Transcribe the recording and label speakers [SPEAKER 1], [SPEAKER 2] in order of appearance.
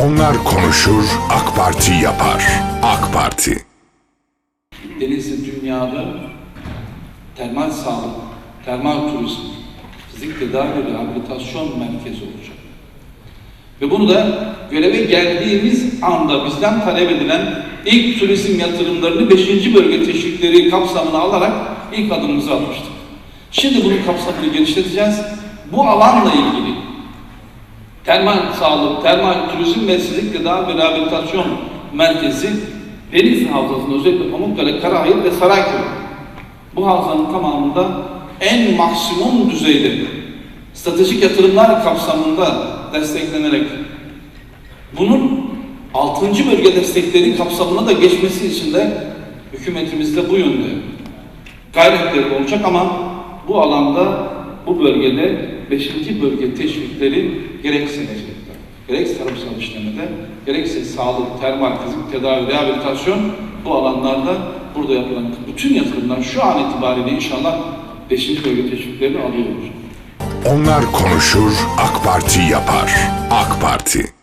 [SPEAKER 1] Onlar konuşur, AK Parti yapar. AK Parti.
[SPEAKER 2] Denizli dünyada termal sağlık, termal turizm, fizik tedavi ve rehabilitasyon merkezi olacak. Ve bunu da göreve geldiğimiz anda bizden talep edilen ilk turizm yatırımlarını 5. bölge teşvikleri kapsamına alarak ilk adımımızı atmıştık. Şimdi bunun kapsamını genişleteceğiz. Bu alanla ilgili termal sağlık, termal turizm ve fizik tedavi ve rehabilitasyon merkezi Denizli Havzası'nda özellikle Pamukkale, Karahayır ve Sarayköy. Bu havzanın tamamında en maksimum düzeyde stratejik yatırımlar kapsamında desteklenerek bunun 6. bölge destekleri kapsamına da geçmesi için de hükümetimizde bu yönde gayretleri olacak ama bu alanda bu bölgede 5. bölge teşvikleri gereksinecekler. Gerek tarımsal işlemede, gerekse sağlık, termal, fizik tedavi, rehabilitasyon bu alanlarda burada yapılan bütün yatırımlar şu an itibariyle inşallah 5. bölge teşviklerini alıyor olacak.
[SPEAKER 1] Onlar konuşur, AK Parti yapar. AK Parti.